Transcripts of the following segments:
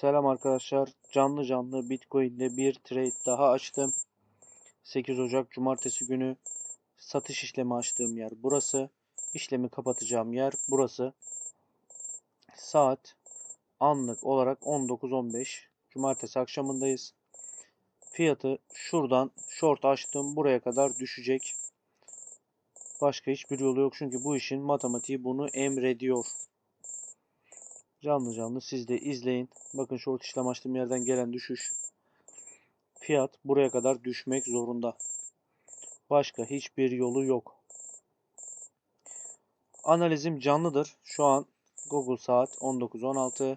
Selam arkadaşlar. Canlı canlı Bitcoin'de bir trade daha açtım. 8 Ocak Cumartesi günü satış işlemi açtığım yer burası. İşlemi kapatacağım yer burası. Saat anlık olarak 19.15. Cumartesi akşamındayız. Fiyatı şuradan short açtım. Buraya kadar düşecek. Başka hiçbir yolu yok. Çünkü bu işin matematiği bunu emrediyor. Canlı canlı siz de izleyin. Bakın short işlem açtığım yerden gelen düşüş. Fiyat buraya kadar düşmek zorunda. Başka hiçbir yolu yok. Analizim canlıdır. Şu an Google saat 19.16.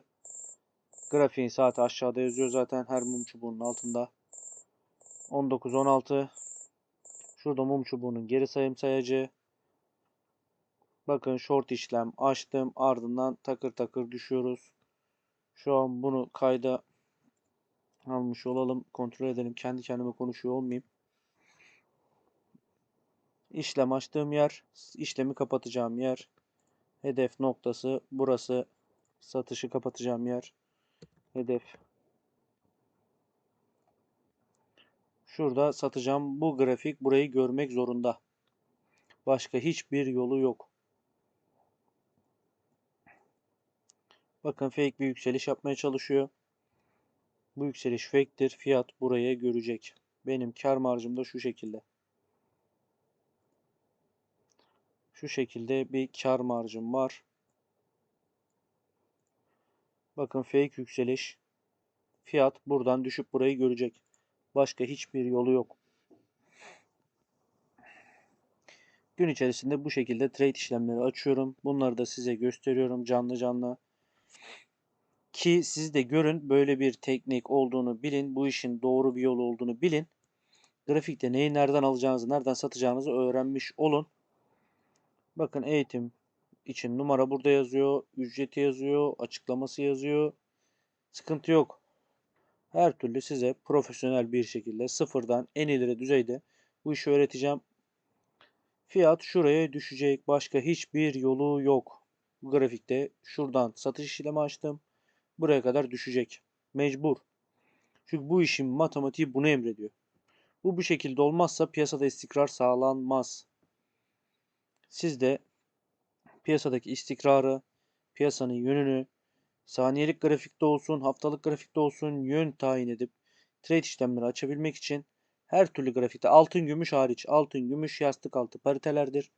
Grafiğin saati aşağıda yazıyor zaten her mum çubuğunun altında. 19.16. Şurada mum çubuğunun geri sayım sayacı. Bakın short işlem açtım. Ardından takır takır düşüyoruz. Şu an bunu kayda almış olalım. Kontrol edelim. Kendi kendime konuşuyor olmayayım. İşlem açtığım yer, işlemi kapatacağım yer. Hedef noktası burası. Satışı kapatacağım yer. Hedef. Şurada satacağım bu grafik burayı görmek zorunda. Başka hiçbir yolu yok. Bakın fake bir yükseliş yapmaya çalışıyor. Bu yükseliş fake'tir. Fiyat buraya görecek. Benim kar marjım da şu şekilde. Şu şekilde bir kar marjım var. Bakın fake yükseliş. Fiyat buradan düşüp burayı görecek. Başka hiçbir yolu yok. Gün içerisinde bu şekilde trade işlemleri açıyorum. Bunları da size gösteriyorum canlı canlı. Ki siz de görün böyle bir teknik olduğunu bilin. Bu işin doğru bir yol olduğunu bilin. Grafikte neyi nereden alacağınızı, nereden satacağınızı öğrenmiş olun. Bakın eğitim için numara burada yazıyor. Ücreti yazıyor. Açıklaması yazıyor. Sıkıntı yok. Her türlü size profesyonel bir şekilde sıfırdan en ileri düzeyde bu işi öğreteceğim. Fiyat şuraya düşecek. Başka hiçbir yolu yok. Bu grafikte şuradan satış işlemi açtım. Buraya kadar düşecek. Mecbur. Çünkü bu işin matematiği bunu emrediyor. Bu bu şekilde olmazsa piyasada istikrar sağlanmaz. Siz de piyasadaki istikrarı, piyasanın yönünü, saniyelik grafikte olsun, haftalık grafikte olsun yön tayin edip trade işlemleri açabilmek için her türlü grafikte altın gümüş hariç altın gümüş yastık altı paritelerdir.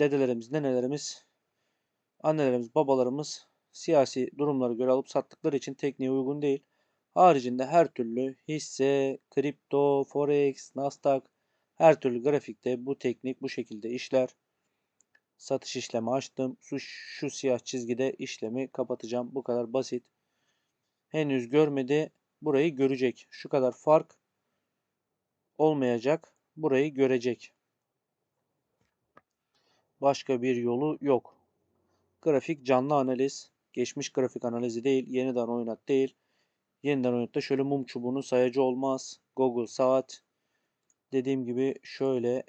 Dedelerimiz, nenelerimiz, annelerimiz, babalarımız siyasi durumları göre alıp sattıkları için tekniğe uygun değil. Haricinde her türlü hisse, kripto, forex, nasdaq her türlü grafikte bu teknik bu şekilde işler. Satış işlemi açtım. Şu, şu siyah çizgide işlemi kapatacağım. Bu kadar basit. Henüz görmedi. Burayı görecek. Şu kadar fark olmayacak. Burayı görecek. Başka bir yolu yok. Grafik canlı analiz. Geçmiş grafik analizi değil. Yeniden oynat değil. Yeniden oynatta şöyle mum çubuğunun sayacı olmaz. Google saat. Dediğim gibi şöyle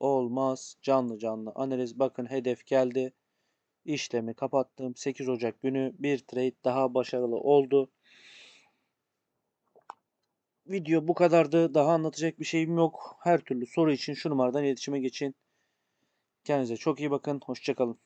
olmaz. Canlı canlı analiz. Bakın hedef geldi. İşlemi kapattım. 8 Ocak günü bir trade daha başarılı oldu. Video bu kadardı. Daha anlatacak bir şeyim yok. Her türlü soru için şu numaradan iletişime geçin. Kendinize çok iyi bakın. Hoşçakalın.